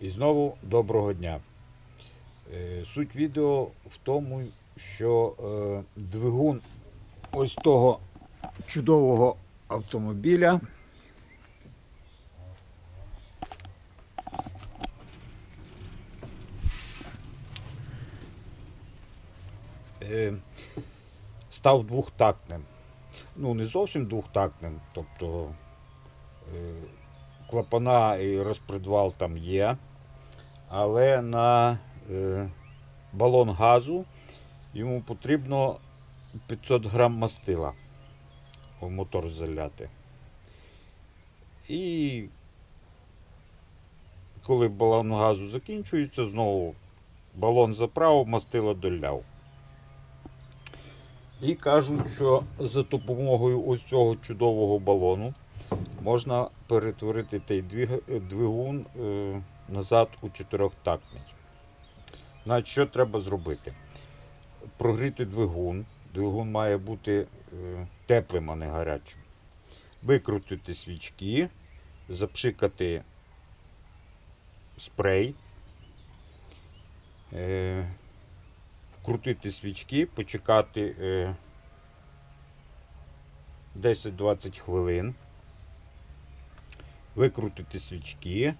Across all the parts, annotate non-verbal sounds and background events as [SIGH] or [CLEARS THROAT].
І знову доброго дня. Е, Суть відео в тому, що е, двигун ось того чудового автомобіля. е, Став двохтактним. Ну, не зовсім двохтактним, тобто клапана і розпредвал там є, але на е, балон газу йому потрібно 500 грам мастила в мотор заляти. І коли балон газу закінчується, знову балон заправив, мастило доляв. І кажуть, що за допомогою ось цього чудового балону можна перетворити той двигун е, назад у чотирьохтактний. Значить, що треба зробити? Прогріти двигун. Двигун має бути е, теплим, а не гарячим. Викрутити свічки, запшикати спрей, е, вкрутити свічки, почекати е, 10-20 хвилин викрутити свічки,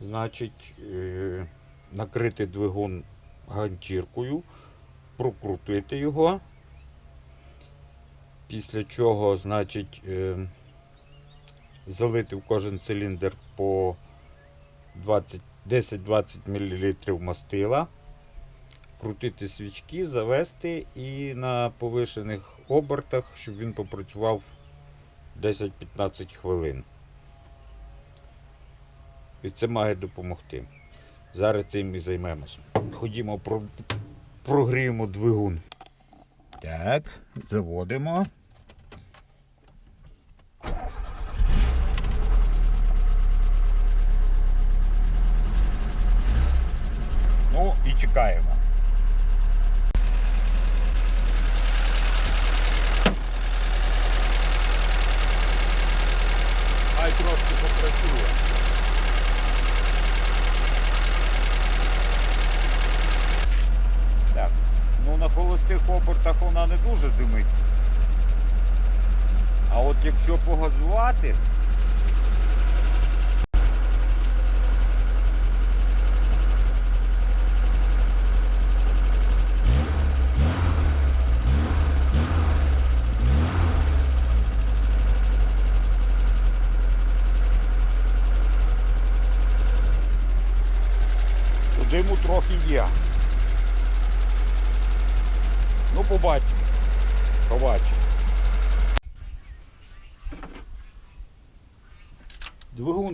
значить, е, накрити двигун ганчіркою, прокрутити його. Після чого, значить, е, залити в кожен циліндр по 10-20 мл мастила, крутити свічки, завести і на повишених обертах, щоб він попрацював 10-15 хвилин. І це має допомогти. Зараз цим і займемось. Ходімо, про... прогріємо двигун. Так, заводимо. Ну і чекаємо. Хай трошки попрацює. Так. Ну на холостих вона не дуже димить. А от якщо погазувати, то диму трохи є. Ну, побачимо. Побачимо.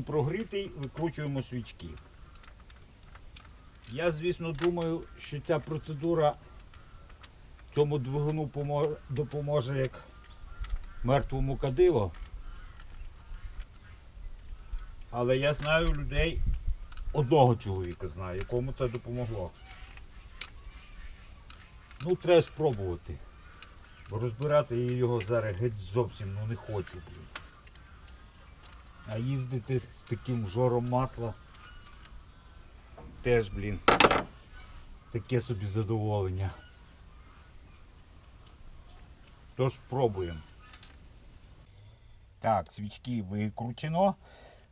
Двигун прогрітий, викручуємо свічки. Я, звісно, думаю, що ця процедура цьому двигуну допоможе як мертвому кадило. Але я знаю людей, одного чоловіка знаю, якому це допомогло. Ну, треба спробувати. Бо розбирати його зараз геть зовсім ну, не хочу. А їздити з таким жором масла теж, блін, таке собі задоволення. Тож спробуємо. Так, свічки викручено.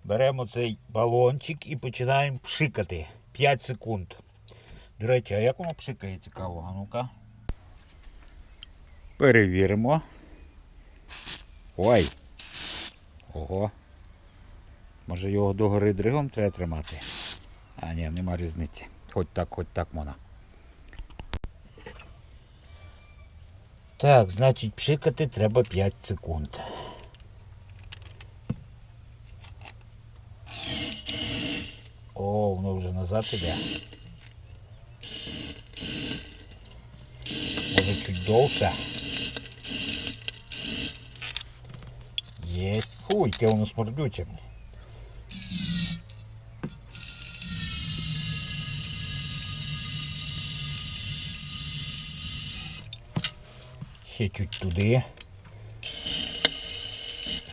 Беремо цей балончик і починаємо пшикати. 5 секунд. До речі, а як воно пшикає цікаво? А ну-ка. Перевіримо. Ой. Ого. Може його догори дригом треба тримати? А ні, нема різниці. Хоч так, хоч так можна. Так, значить пшикати треба 5 секунд. О, воно вже назад іде. Може чуть довше. Є. Фу, яке воно смердюче. Ще чуть туди.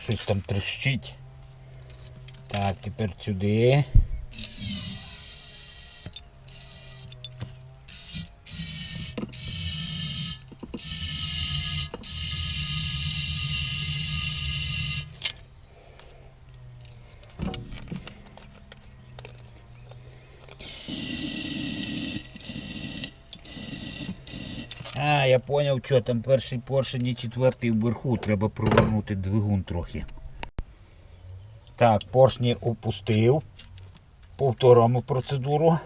Щось там трещить. Так, тепер сюди. Я зрозумів, що там перший поршень і четвертий вверху. Треба провернути двигун трохи. Так, поршні опустив. Повторимо процедуру.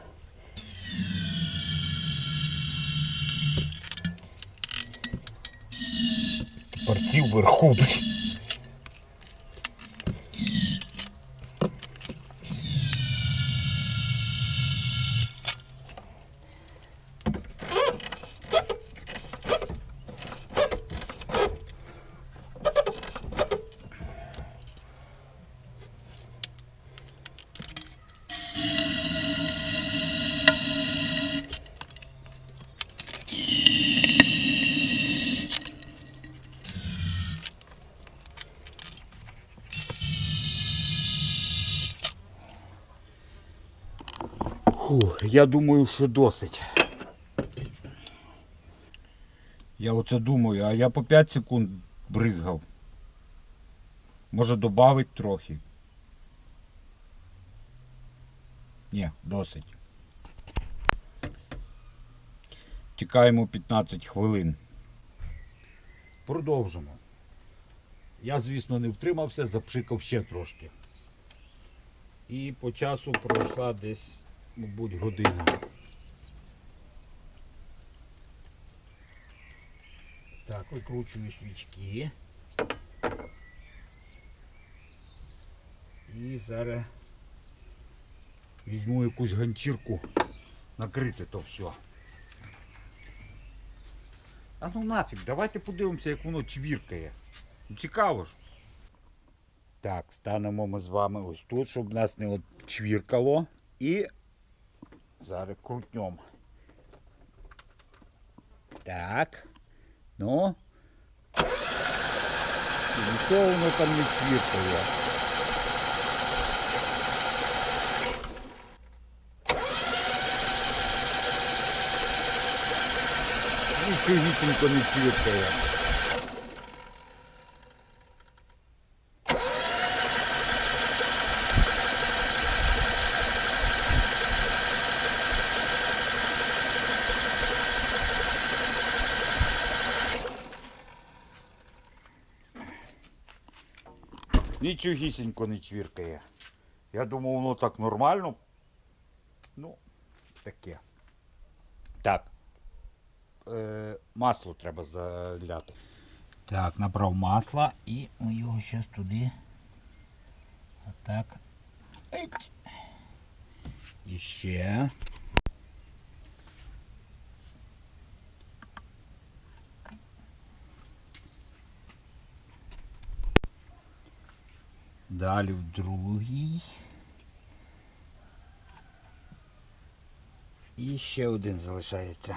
Тепер ці вверху. Я думаю, що досить. Я оце думаю, а я по 5 секунд бризгав. Може додати трохи. Ні, досить. Чекаємо 15 хвилин. Продовжимо. Я, звісно, не втримався, запшикав ще трошки. І по часу пройшла десь, мабуть, година. Так, викручую свічки. І зараз візьму якусь ганчірку, накрити то все. А ну нафіг, давайте подивимося, як воно чвіркає. Ну, Цікаво ж. Так, станемо ми з вами ось тут, щоб нас не от чвіркало. І зараз крутнем. Так. Ну. І Нічого воно там не чвіркає. Нічогісінько не чвіркає. Нічогісінько не чвіркає. Я думав, воно так нормально. Ну, таке. Так. Е, масло треба заляти. Так, набрав масла і ми його зараз туди. Отак. І ще. Далі в другий. І ще один залишається.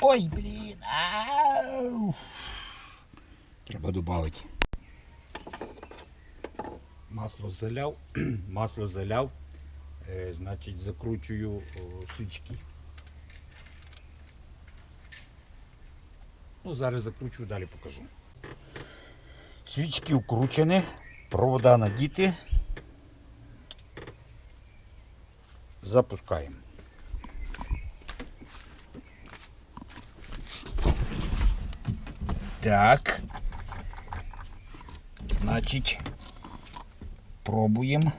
Ой, блін. Треба додати. Масло заляв, [CLEARS THROAT] масло заляв, е, значить закручую о, Ну, зараз закручую, далі покажу. Свічки вкручені, провода надіти. Запускаємо. Так. Значить, пробуємо.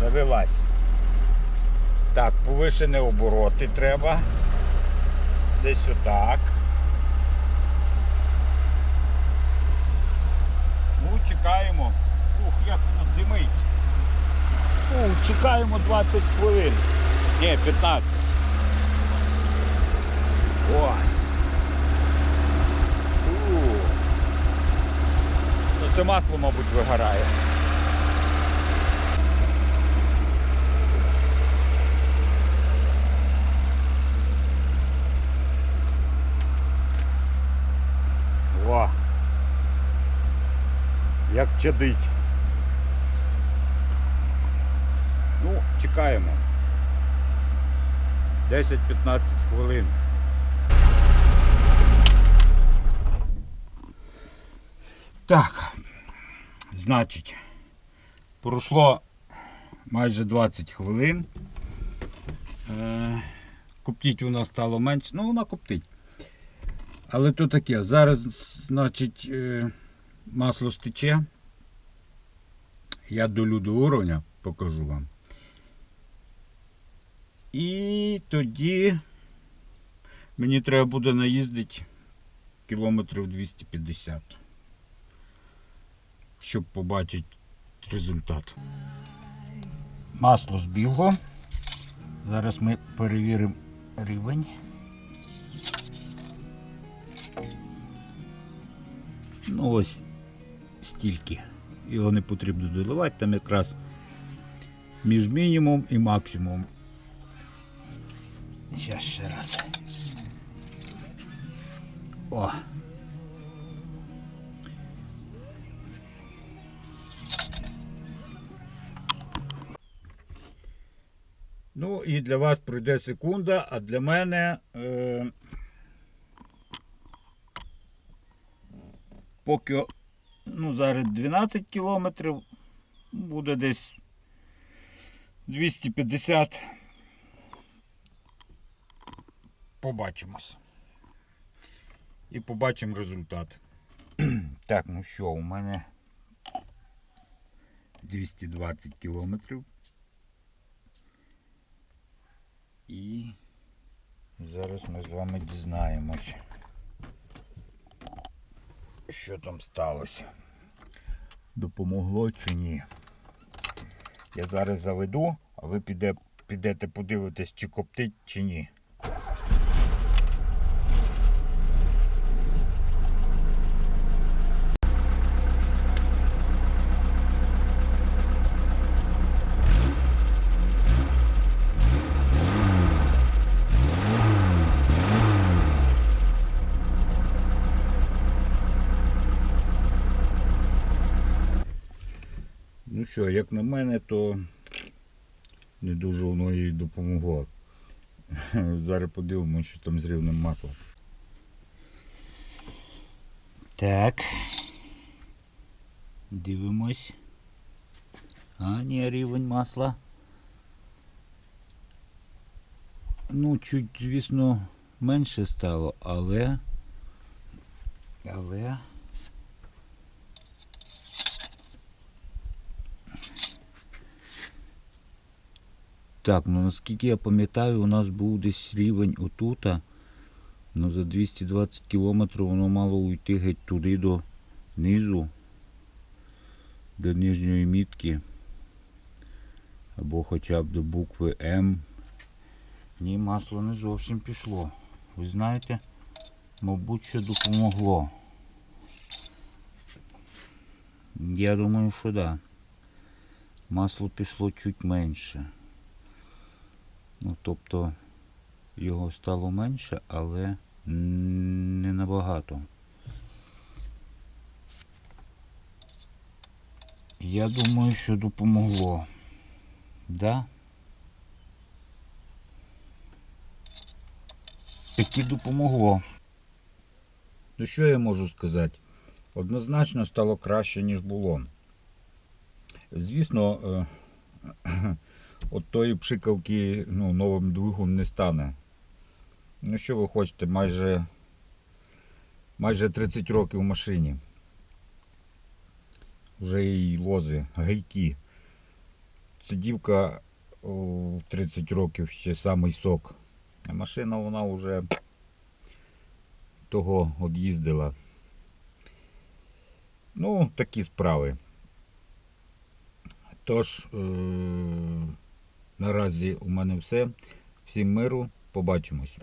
Завелась. Так, повишені обороти треба. Десь отак. Ну, чекаємо. Ух, як воно димить. Ух, чекаємо 20 хвилин. Ні, 15. Ой. Ну це масло, мабуть, вигорає. О. Як чадить. Ну, чекаємо. 10-15 хвилин. Так. Значить, пройшло майже 20 хвилин. Е, коптіть вона стало менше. Ну, вона коптить. Але то таке. Зараз, значить, е, масло стече. Я долю до уровня, покажу вам. І тоді мені треба буде наїздити кілометрів 250, щоб побачити результат. Масло збігло. Зараз ми перевіримо рівень. Ну ось стільки. Його не потрібно доливати, там якраз між мінімум і максимум. Зараз ще раз. О. Ну і для вас пройде секунда, а для мене е, поки ну, зараз 12 кілометрів, буде десь 250. Побачимось. І побачимо результат. [CLEARS THROAT] так, ну що, у мене 220 кілометрів. І зараз ми з вами дізнаємось, що там сталося. Допомогло чи ні. Я зараз заведу, а ви піде, підете подивитись, чи коптить, чи ні. Що, як на мене, то не дуже воно їй допомогло. [LAUGHS] Зараз подивимося, що там з рівнем масла. Так. Дивимось. А, ні, рівень масла. Ну, чуть, звісно, менше стало, але. Але. Так, ну наскільки я пам'ятаю, у нас був десь рівень отута. Ну за 220 кілометрів воно мало уйти геть туди до низу, до нижньої мітки. Або хоча б до букви М. Ні, масло не зовсім пішло. Ви знаєте, мабуть, що допомогло. Я думаю, що так. Да. Масло пішло чуть менше. Ну, тобто його стало менше, але не набагато. Я думаю, що допомогло. Да? Таки допомогло. Ну що я можу сказати? Однозначно стало краще, ніж було. Звісно, е, от тої пшикалки ну, новим двигун не стане. Ну що ви хочете, майже, майже 30 років в машині. Вже і лози, гайки. Сидівка о, 30 років ще самий сок. А машина вона вже того од'їздила. Ну, такі справи. Тож, е- наразі у мене все. Всім миру, побачимось.